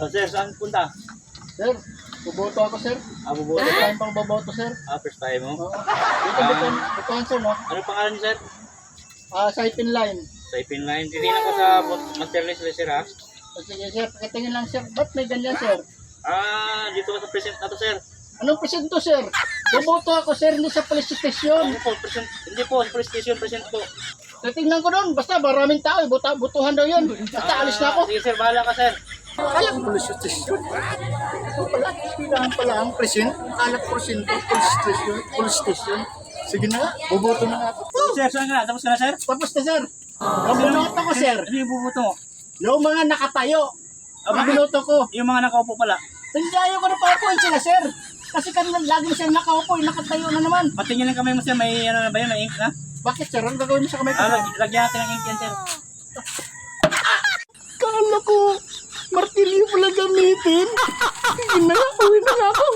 Oh, sir, saan punta? Sir, buboto ako, sir. Ah, bubuto First time pang boboto, sir. Ah, first time mo? Oo. Dito, dito, butuhan, sir, no? Ano pangalan niyo, sir? Ah, sa ipin line. Sa ipin line. Titingnan ko sa bot- materials list, sir, ha? O, Sige, sir, pakitingin lang, sir. Ba't may ganyan, sir? Ah, dito ka sa present na to, sir. Anong presento, sir? Buboto ako, sir, hindi sa police station. Ano po, present? Hindi po, sa police station, present po. Titingnan ko doon, basta maraming tao, eh, buta, butuhan daw yun. Basta alis na ako. Ah, Sige, sir, bahala ka, sir. Kala ko station. Ito pala, kailangan pala ang present. Kala ko station, police station. Sige na buboto na ako. Sir, saan na? Tapos ka na, sir? Tapos na, sir. Ang binoto ko, sir. Ano yung bubuto mo? Yung mga nakatayo. Ah, binoto ko. Yung mga nakaupo pala. Hindi ayaw ko na paupuin sila, sir. Kasi kanina lagi siya nakaupo, eh, nakatayo na naman. Patingin ng kamay mo, sir. May ano na ba yun? May ink na? Bakit, sir? Ano gagawin mo sa kamay ko? Ah, lag- lagyan natin ng ink yan, sir. Kala ko, martilyo pala gamitin. Sige na nga,